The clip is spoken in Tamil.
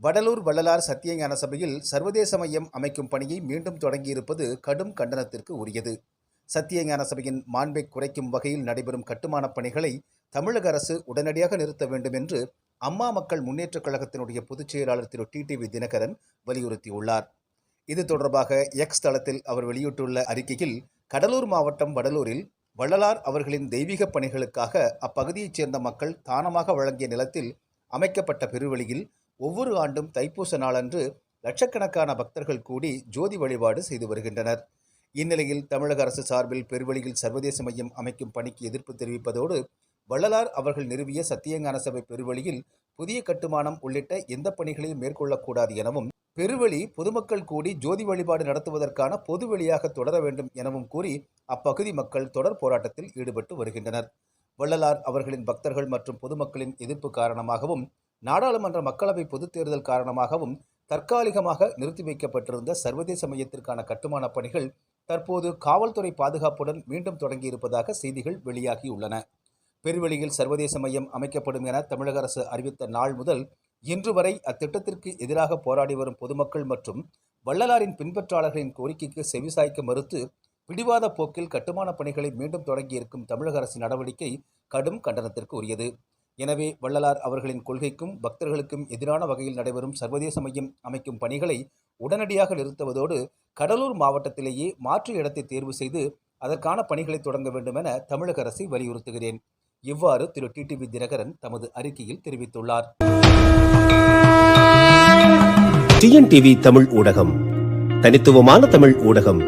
வடலூர் வள்ளலார் சத்தியஞான சபையில் சர்வதேச மையம் அமைக்கும் பணியை மீண்டும் தொடங்கியிருப்பது கடும் கண்டனத்திற்கு உரியது. சத்தியஞான சபையின் மாண்பை குறைக்கும் வகையில் நடைபெறும் கட்டுமானப் பணிகளை தமிழக அரசு உடனடியாக நிறுத்த வேண்டும் என்று அம்மா மக்கள் முன்னேற்றக் கழகத்தினுடைய பொதுச் செயலாளர் திரு. டிடிவி தினகரன் வலியுறுத்தியுள்ளார். இது தொடர்பாக எக்ஸ் தளத்தில் அவர் வெளியிட்டுள்ள அறிக்கையில் கடலூர் மாவட்டம் வடலூரில் வள்ளலார் அவர்களின் தெய்வீக பணிகளுக்காக அப்பகுதியைச் சேர்ந்த மக்கள் தானமாக வழங்கிய நிலத்தில் அமைக்கப்பட்ட பெருவெளியில் ஒவ்வொரு ஆண்டும் தைப்பூச நாளன்று லட்சக்கணக்கான பக்தர்கள் கூடி ஜோதி வழிபாடு செய்து வருகின்றனர். இந்நிலையில் தமிழக அரசு சார்பில் பெருவெளியில் சர்வதேச மையம் அமைக்கும் பணிக்கு எதிர்ப்பு தெரிவிப்பதோடு வள்ளலார் அவர்கள் நிறுவிய சத்தியங்கான சபை பெருவெளியில் புதிய கட்டுமானம் உள்ளிட்ட எந்த பணிகளையும் மேற்கொள்ளக்கூடாது எனவும் பெருவெளி பொதுமக்கள் கூடி ஜோதி வழிபாடு நடத்துவதற்கான பொது வெளியாக தொடர வேண்டும் எனவும் கூறி அப்பகுதி மக்கள் தொடர் போராட்டத்தில் ஈடுபட்டு வருகின்றனர். வள்ளலார் அவர்களின் பக்தர்கள் மற்றும் பொதுமக்களின் எதிர்ப்பு காரணமாகவும் நாடாளுமன்ற மக்களவை பொதுத் தேர்தல் காரணமாகவும் தற்காலிகமாக நிறுத்தி வைக்கப்பட்டிருந்த சர்வதேச மையத்திற்கான கட்டுமானப் பணிகள் தற்போது காவல்துறை பாதுகாப்புடன் மீண்டும் தொடங்கியிருப்பதாக செய்திகள் வெளியாகியுள்ளன. பெருவெளியில் சர்வதேச மையம் அமைக்கப்படும் என தமிழக அரசு அறிவித்த நாள் முதல் இன்று வரை அத்திட்டத்திற்கு எதிராக போராடி வரும் பொதுமக்கள் மற்றும் வள்ளலாரின் பின்பற்றாளர்களின் கோரிக்கைக்கு செவிசாய்க்க மறுத்து பிடிவாத போக்கில் கட்டுமானப் பணிகளை மீண்டும் தொடங்கியிருக்கும் தமிழக அரசின் நடவடிக்கை கடும் கண்டனத்திற்கு உரியது. எனவே வள்ளலார் அவர்களின் கொள்கைக்கும் பக்தர்களுக்கும் எதிரான வகையில் நடைபெறும் சர்வதேச மையம் அமைக்கும் பணிகளை உடனடியாக நிறுத்துவதோடு கடலூர் மாவட்டத்திலேயே மாற்று இடத்தை தேர்வு செய்து அதற்கான பணிகளை தொடங்க வேண்டும் என தமிழக அரசை வலியுறுத்துகிறேன். இவ்வாறு திரு. டிடிவி தினகரன் தமது அறிக்கையில் தெரிவித்துள்ளார். டிஎன்டிவி தமிழ் ஊடகம். தனித்துவமான தமிழ் ஊடகம்.